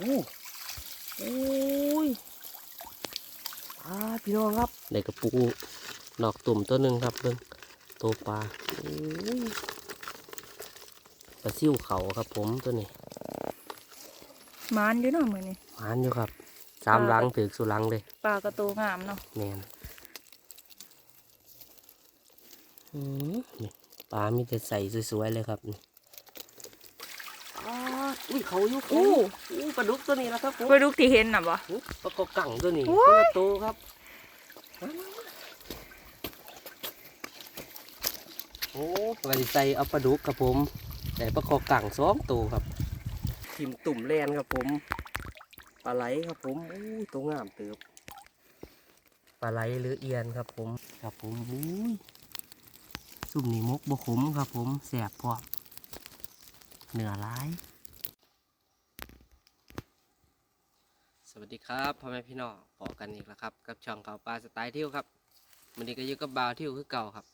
อู้อู้ยอ่าพี่น้องครับได้กระปูดอกตุ่มตัวหนึ่งครับเบิ่งตัวปลาอู้ยปลาซิ่วเขาครับผมตัวนี้มานอยู่เนาะมื้อนี้หวานอยู่ครับสามหลังถือสุหลังเลยปลากระโตงามเนาะแมนอืมนี่ปลามีแต่ใส่สวยๆเลยครับนี่อ้าอุ้ย เขาอยู่อู้อู้ปลาดุกตัวนี้แล้วครับผมปลาดุกที่เห็นน่ะบ่อุ๊ยปลากระกังตัวนี้โอ้คนยละตัวครับมามามาโอ้ไว้ใส่เอาปลาดุกครับผมแต่ปลากระกังสองตัวครับทิมตุ่มแลนครับผมปลาไหลครับผมอู้ยตัวงามเติบปลาไหลหรือเอียนครับผม ครับผมอู้ยสุ่มนี่มกบกขมครับผมแสบพอเหนือร้าย วัสดีครับพ่อแม่พี่น้องพอกันอีกแล้วครับ กับช่องเขาปลาสไตล์เที่ยวครับมื้อนี้ก็อยู่กับบาวเที่ยวคือเก่าครับ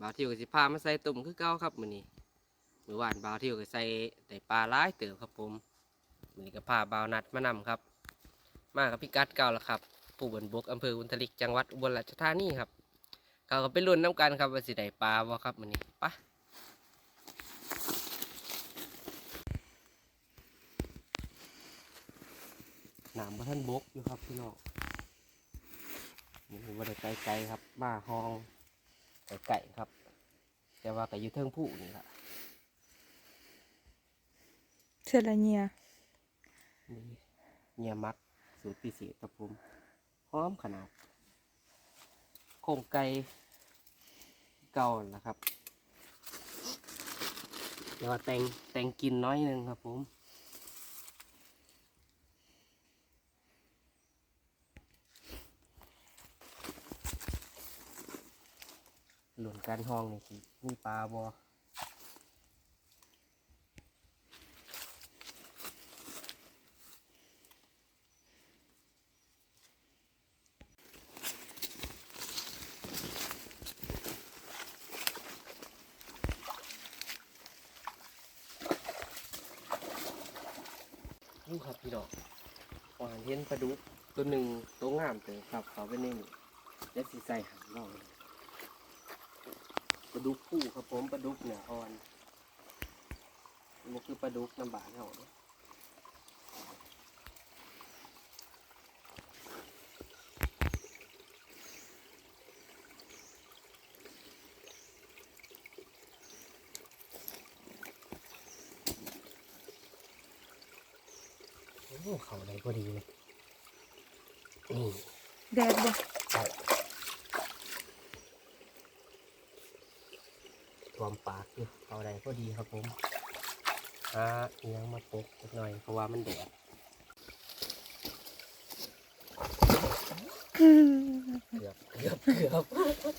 บาวเที่ยวก็สิพามาใส่ตุ่มคือเก่าครับมื้อนี้มือวานบาวเที่ยวก็ใส่แต่ปลาหลายเติบครับผมมื้อนี้ก็พาบาวนัดมานำครับ มากับพี่กัดเก่าแล้วครับผู้บนบกอำเภออุทลิกจังหวัดอุบลราชธานีครับเขาก็ไปลุ้นน้ำกันครับว่าสิได้ปลาบ่ครับมื้อนี้ไปะ น้ำบ่ท่านบกอยู่ครับพี่น้องนี่ว่าได้ไกลๆครับ มาห้องไก่ครับ แต่ว่าก็อยู่เทิงผู้นี่ละเชลเนียนี่เงียมักสูตรพิเศษครับผมหอมขนาด โครงไก่เก่านะครับแล้วาแต่งแต่งกินน้อยหนึงครับผมหลุน การห้องนี่สิมีปลาบอนี่ครับพี่ดอกหวานเห็นปลาดุกตัวหนึ่งตัวงามเต๋อครับเขาไปนี่แล้วสีใส่หางนอกเลย ลาดุกผู้ครับผมปลาดุกเหนืออ่อนมันคือปลาดุกน้ำบานเขาเนาะโอ้เขาได้พอดีเลยนี่แดดบ่ ใช่รวมปากอยู่เอาได้ก็ดีครับผมอาเอียงมาปกสักหน่อยเพราะว่ามันแดดเกือบเกือบเกือบไปครับ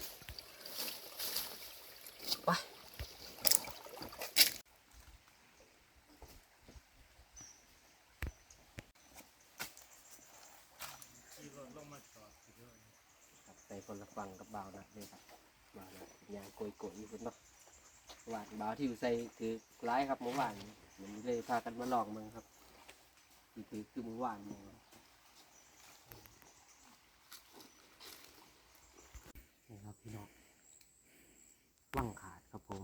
ไปคนละฟังกับบ่าวนะเลยครับบ่าวนะยางโกยโกยอยู่คนเนาะหวานบ่าว ที่อยู่ใส่คือร้ายครับเมื่อวานมันเลยพากันมาลองมึงครับที่คือคือเมื่อวานนี่นี่ครับพี่น้องว่างขาดครับผม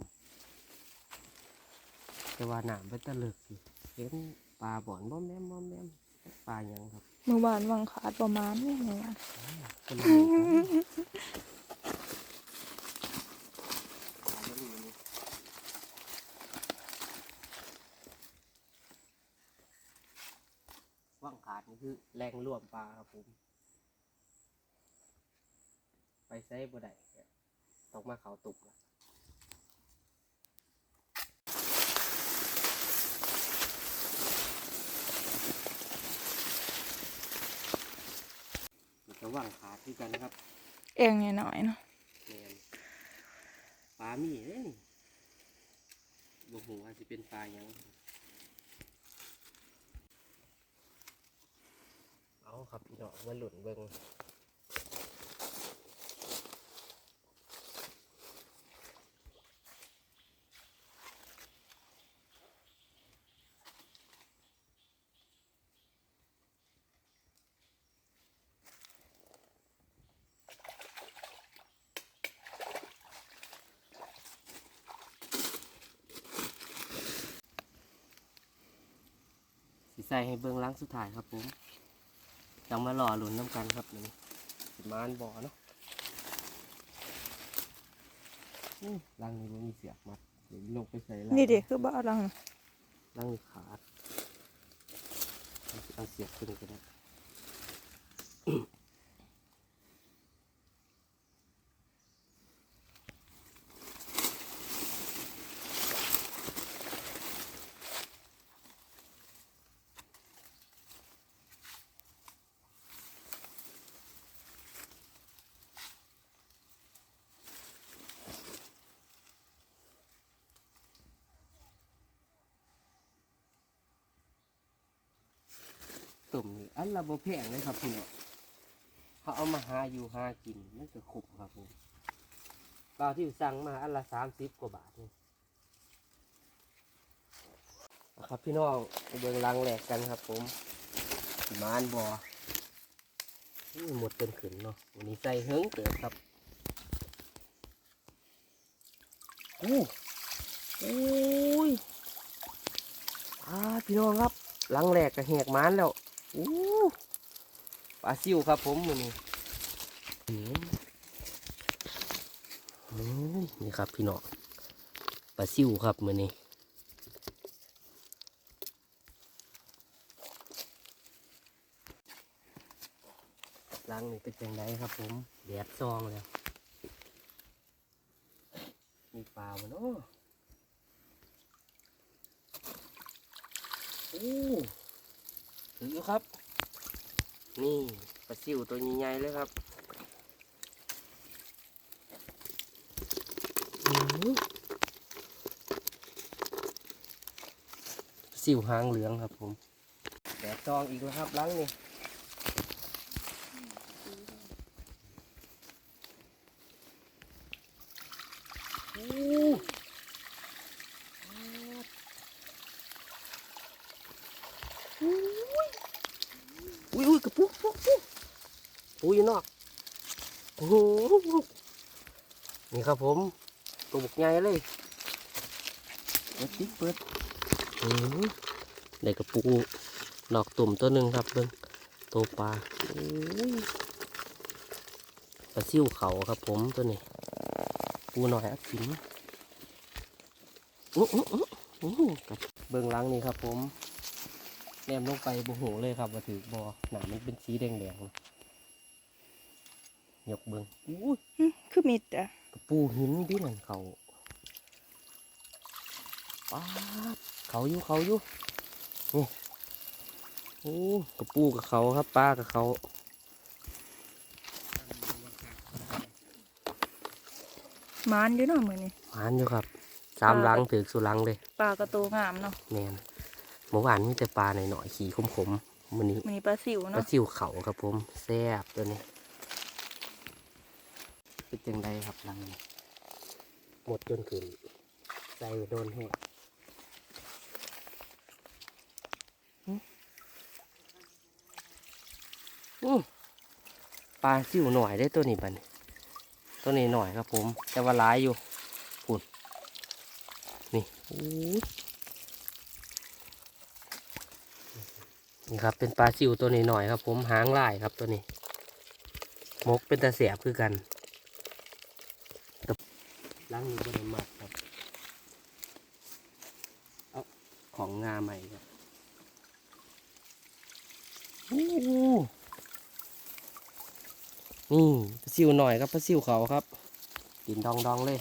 แต่ว่าหนามเป็นตะลึกอยู่เห็นปลาบ่อนบ่แม่มบ่แม่มปลาหยังครับ เมื่อวานวังขาดประมาณนี้เมื่อวานคนละหนึ่งครับว่างขาดนี่คือ แรงร่วมปลาครับผม ไปใช้บ่ได้ต้องมาเขาตุกละมันจะว่างขาดที่กันครับ เองหน่อยๆเนาะแม่นปลามีเด้นี่บ่ฮู้ว่าสิเป็นปลาหยัง เอาครับพี่น้องมาหลุนเบิงใส่ให้เบื้องล้างสุดท้ายครับผม จังมาหล่อหลุนน้ำกันครับนี่สิมานบ่อเนาะอื้อลังนี้บ่มีเสียบมัดเดี๋ยวลงไปใส่ลังนี่เด็กคือบ้าลังลังนี่ขาดเอาเอาเสียบขึ้นก็ได้ ตุ่มนี่อันละบแพงเลยครับพี่น้องเขาเอามาหาอยู่หากินมันก็คุ้มครับผมปลาที่สั่งมาอันละสามสิบกว่าบาทนี่ครับพี่น้องเบิ่งรังแหลกกันครับ ผมมานบอนี่หมดเต็มขืนเนาะวันนี้ใส่เฮิงเกิดครับอู้อู้ยอ่าพี่น้องครับหลังแรกก็แหกมานแล้ว อู้ปลาซิวครับผมมือนี้อืมอืมนี่ครับพี่น้องปลาซิวครับมือนี้หลังนี่เป็นจังไดครับผมแดดซองแล้วมีปลาบ่เนาะโอ้ ถืออยู่ครับ นี่ปลาซิวตัวใหญ่ๆเลยครับอื้อหือปลาซิวหางเหลืองครับผมแดดจองอีกแล้วครับหลังนี่โอ้อุ้ยอุ้ยกระปุกปุกปุก ปุยอยู่นอกโอ้โหนี่ครับผมตัวบุกใหญ่เลยเปิดติ๊กเปิดอือได้กระปูนอกตุ่มตัวหนึ่งครับเบิ้งตัวปลาโอ้ยปลาซิ่วเขาครับผมตัวนี้ปูหน่อยอัดกินอู้อู้อู้อู้กับเบิ้งหล้างนี่ครับผมแนมลงไปโบโหเลยครับมาถือบอหนามันเป็นสีแดงแดงๆ ยกเบิ้งอู้ยหึคือมิดอะกระปูหินที่นั่นเขาป๊าดเขาอยู่เขาอยู่นี่โอ้กระปูกับเขาครับปลากับเขามานอยู่เนาะมื้อนี้หานอยู่ครับสามหลังถือสุหลังเลยปลากระโตงามเนาะแมนเมื่อวานมีแต่ปลาหน่อยๆขี่ขมๆมันนี้มื้อนี้ปลาสิวปลาเนาะซิวเขาครับผมแซ่บตัวนี้ เป็นจังไดครับหลังนี้หมดจนขึ้นใจโดนแห้งอื้ออื้อปลาซิวหน่อยได้ตัวนี้บัดนตัวนี้หน่อยครับผม แต่ว่าร้ายอยู่ปุ่นนี่อู้ยนี่ครับเป็นปลาซิวตัวนี้หน่อยครับผมหางลายครับตัวนี้มกเป็นตาเสียบคือกันกับ ล้างมือบนมัดครับ เอาของงาใหม่ครับโอ้โหนี่ปลาซิวหน่อยครับปลาซิวเขาครับ กินดองดองๆเลย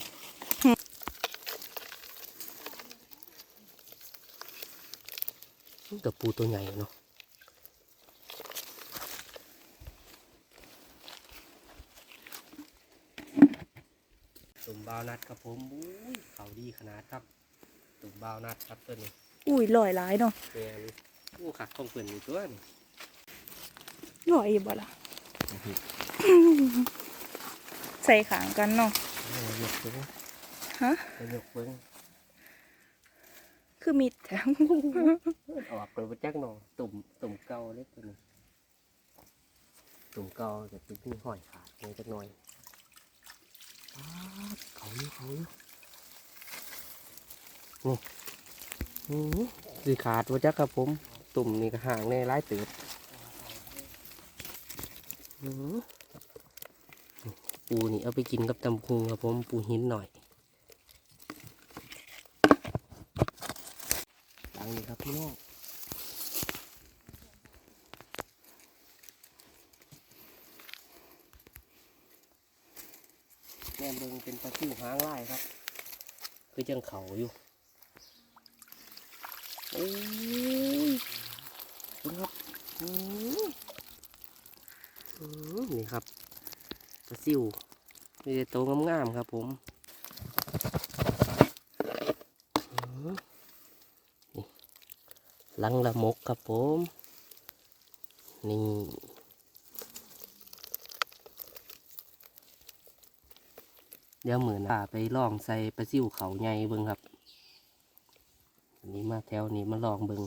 กับปูตัวใหญ่เนาะ ตุ่มบาวนัดครับผมอุ้ยเขาดีขนาดครับตุ่มบาวนัดครับตัวนี้อุ้ยลอยหลายเนาะแมนอู้ขักของเพื่อนอยู่ตัวนี่ลอยอยู่บ่ล่ะใส่ขางกันเนาะเอายกเบิ้งฮะเอายกเบิ้งคือมิดแท้ออกเลยมาจักหนอตุ่มตุ่มเก่าเล็กตัวนี้ตุ่มเก่าจะเป็นที่ห้อยขาดเลยจักหน่อยป๊าด เขาอยู่เขาอยู่นี่อือสีขาดว่าจักครับผม ตุ่มนี่ก็ห่างในร้ายเติบอือปูนี่เอาไปกินกับตำคุงครับผมปูหินหน่อยหลังนี้ครับพี่น้อง เบิงเป็นปลาซิวหางลายครับ คือจังเขาอยู่โอ้ยคุณครับอืออือนี่ครับปลาซิวมีแต่โตวงามๆครับผมอื้อนี่ลังละมกครับผม นี่ เดี๋ยวเหมือนป่าไปลองใส่ปลาซิวเขาใหญ่เบิ่งครับ อันนี้มาแถวนี้มาลองเบิ่ง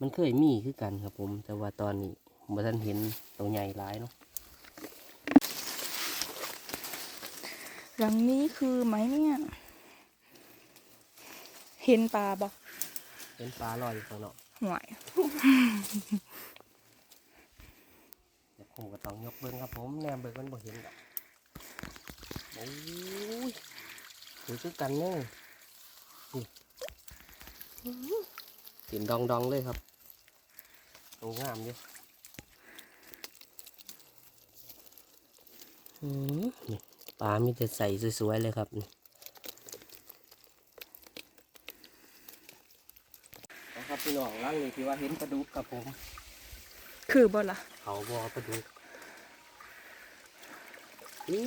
มันเคยมีคือกันครับผม แต่ว่าตอนนี้ผมบ่ทันเห็นตัวใหญ่หลายเนาะหลังนี้คือไหมเนี่ย เห็นปลาบ่เป็นปลาลอยอยู่ข้างนอกห่วยเดี๋ยวผมก็ต้องยกเบิ่งครับผมแนมเบิ่งมันบ่เห็นดอก โอ้ยถือคือกันเนาะนี่อื้อเห็นดองดองๆเลยครับตัวงามเดิอืมนี่ปลามีแต่ใส่สวยๆเลยครับนี่นะครับพี่น้องล่างนี่ที่ว่าเห็นปลาดุกครับผม คือบ่ล่ะเขาบอปลาดุกอุ้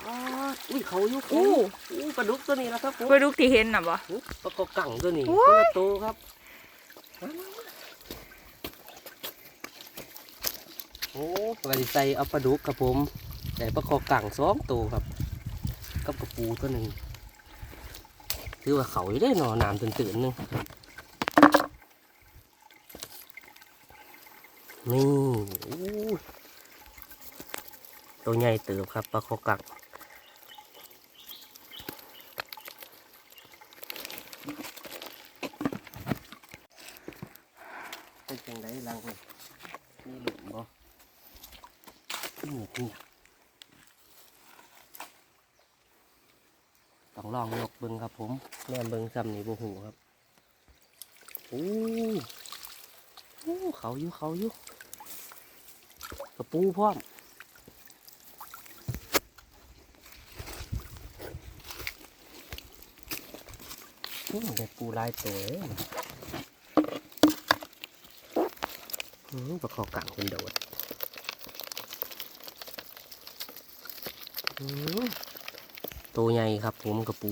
ยอ้าอุ้ยเขาอยู่อู้อู้ปลาดุกตัวนี้นะครับผมปลาดุกที่เห็นน่ะบ่อุ๊ยปลากระกังตัวนี้โอ้คนยละตัวครับมามามาโอ้วันนี้ใส่เอาปลาดุกครับผมใส่ปลากระกังสองตัวครับกับกระปูตัวหนึ่งถือว่าเขาอยู่ได้หนอน้ำตื่นๆหนึงนี่อู้ตัวใหญ่เติบครับปลาคอกัง เป็นจังไดลังเลยมีหลุมบ่นี่นี่ ต้องลองยกเบิ้งครับผมแม่เบิ้งซ้ำนี่บ่หูครับโอ้โอ้เขาอยู่เขาอยู่กระปูพร้อมอืมได้ปูลายตัวเอืมปลาคอกังเป็นโดดอืม ตัวใหญ่ครับผมกับปู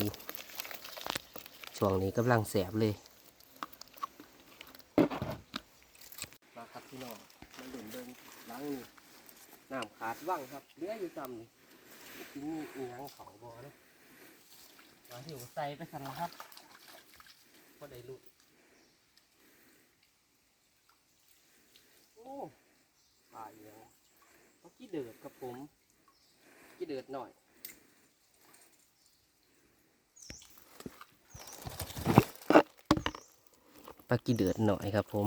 ช่วงนี้กำลังแสบเลย มาครับพี่น้องมาหลุนเดินล้างนี่น้ำขาดว่างครับเลืออยู่จำนี่กินนี่อีหยังเขาบ่นะมาหิวใส่ไปสั่นละครับก็ได้ลุโอ้ปลาเยอะเอากี้เดือดกับผมกี้เดือดหน่อย ปลากีเดือดหน่อยครับผม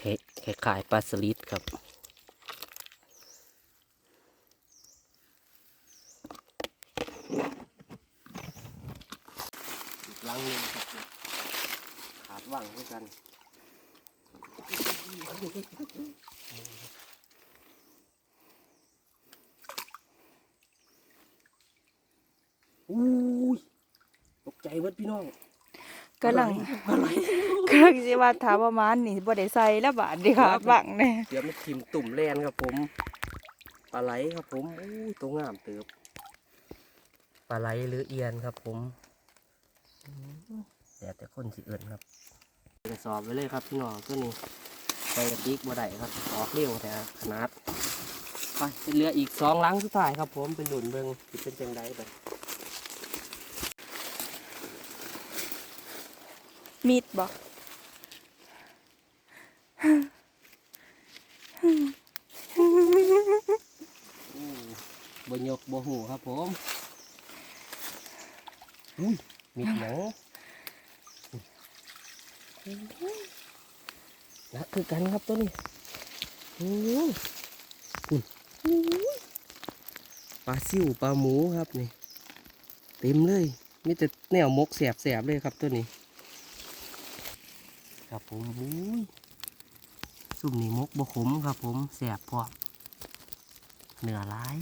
เห็คล้ายปลาสลิดครับอีกลังหนึงครับขาดว่างด้วยกันอุ้ยตกใจเบิดพี่น้อง กำลังอะไรกำลังสิว่าถามประมาณนี่บ่ได้ใส่แล้วบาดดีค่ะบังแน่เดี๋ยวมันทิมตุ่มแลนครับผมปลาไหลครับผมอู้ยตัวงามเติบปลาไหลหรือเอียนครับผมอืมแต่แต่คนสิเอิญครับกระสอบไว้เลยครับพี่น้องตัวนี้ใส่กระติกบ่ได้ครับออกเร็วแต่ขนาดไปเป็นเรืออีกสองหลังสุดท้ายครับผมเป็นหลุนเบิงสิเป็นจังไดไป มีดบ่อู้บนยกบหูครับผมอุ้ยมิดหนังนักคือกันครับตัวนี้โอ้ยคุณโอ้ยปลาซิวปลาหมูครับนี่ เต็มเลยมีแต่แนวมกแสบๆเลยครับตัวนี้ ครับผมโอ้ยซุ่มนี่มกบขมครับผมแสบพอเนื้อร้าย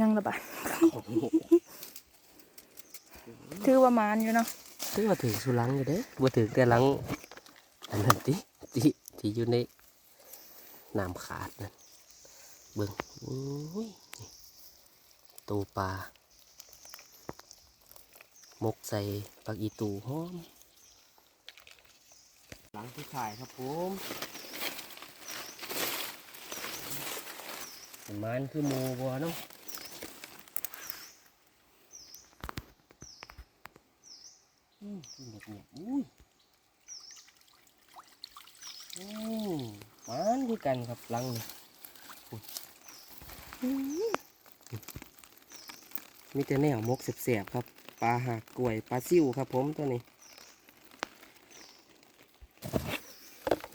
ยังละบาดโอ้โหถือว่ามานอยู่เนาะถือว่าถึงสุลังอยู่เด้บ่ถึงแต่หลังอันนั้นติที่ที่อยู่ในน้ำขาดนั่นเบิ่งโอ้ยนี่ตูปลามกใส่ปักอีตูหอม หลังที่ถ่ายครับผมเห็นมันคือโมบัวเนาะอืมเงียบเงียบๆอุ้ยอืมมันคือกันครับหลังนี่อุ้ยมีแต่แนวมกเสียบๆครับ ปลาหากกล้วย ปลาซิวครับผมตัวนี้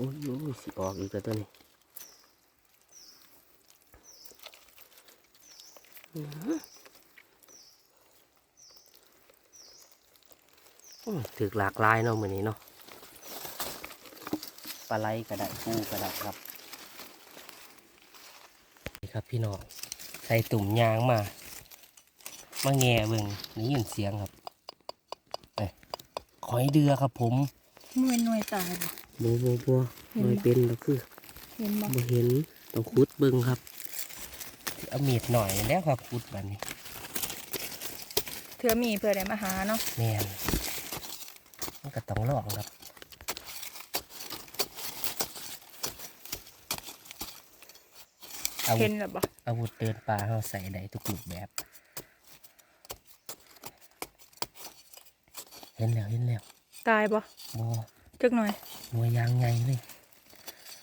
อ้ยโอ้ยสิออกอีกแล้วตัวนี้ถือหลากหลายเนาะมือนี้เนาะปลาไหลกระไดปูกระไดครับนี่ครับพี่น้องใส่ตุ่มยางมา มาแง่เบิ่งนี่ยินเสียงครับเอ้ยหอยเดือครับผมหน่วยหน่วยตายบ่ บัวบัวบัวเห็นหน่อยบ่เป็นแล้วคือเห็นบ่บ่เห็นต้องคุดเบิ่งครับเอามีดหน่อยแล้วครับคุดแบบนี้เถื่อมีเพื่อได้มาหาเนาะแม่นมันก็ต้องลองครับอาวุเห็ธนแล้วบ่อาวุธเดินป่าเราใส่ได้ทุกรูปแบบ เห็นแล้วเห็นแล้วตายบ่บ่ จักหน่อยหัวยางไงเลย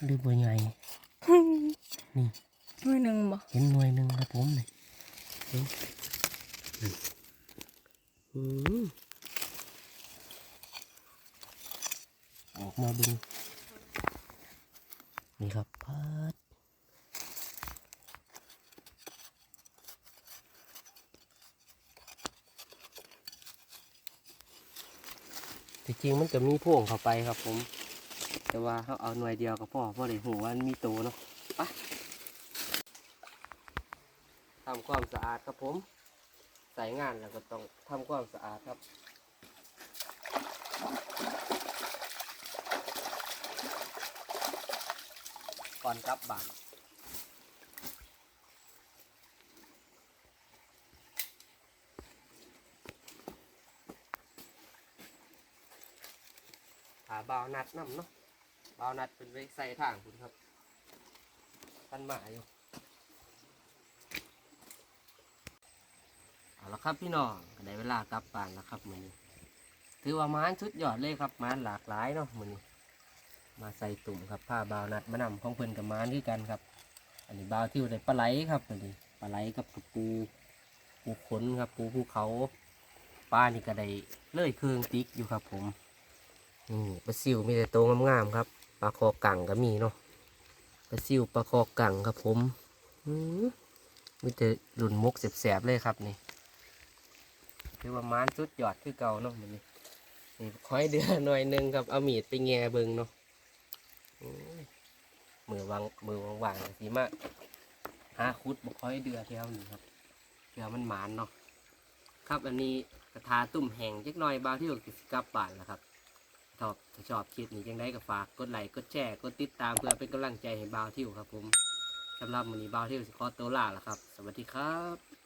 หรือบัวใหญ่นี่หน่วยหนึ่งบ่เห็นหน่วยหนึ่งครับผมเลยเห็นนี่อืมออกมาเบึงนี่ครับพัด จริงมันจะมีพ่วงเข้าไปครับ ผม แต่ว่าเขาเอาหน่วยเดียวก็พอพราะเลยหูว่ามันมีโตเนาะไปทำความสะอาดครับผม ใส่งานแล้วก็ต้องทำความสะอาดครับก่อนกลับบ้าน บาวนัดน้ำเนาะบาวนัดเป็นไปใส่ทางคุณครับท่านหมาอยู่เอาละครับพี่น้องได้เวลากลับบ้านแล้วครับมือนี้ถือว่าม้านสุดยอดเลยครับม้านหลากหลายเนาะมือนี้มาใส่ตุ่มครับผ้าบาวนัดมานำของเพิ่นกับม้านด้วยกันครับ อันนี้บาวที่ได้ปลาไหลครับมือนี้ปลาไหลกับปูปูขนครับปูภูเขาปลานี่ก็ได้เลื่อยเครื่องติ๊กอยู่ครับผม นี่ปลาซิวมีแต่โตงามๆครับปลาคอกังก็มีเนาะปลาซิวปลาคอกังครับผมมีแต่หลุนมกแสบๆเลยครับนี่คือว่ามานสุดยอดคือเก่าเนาะมันนี่นี่คอยเดือหน่อยหนึงครับเอามีดไปแง่เบิงเนาะมือวางมือวางๆสีมาหาคุดบ่คอยเดือแถวนี้ครับเถื่อมันหมานเนาะครับอันนี้กระทาตุ่มแห้งจักน่อยบางที่กิจกลับบ้านแล้วครับ ชอบถ้าชอบคลิปนี้ยังไงก็ฝากกดไลค์กดแชร์กดติดตามเพื่อเป็นกำลังใจให้บ่าวทิวครับผมสำหรับวันนี้บ่าวทิวสิขอตัวลาแล้วครับ สวัสดีครับ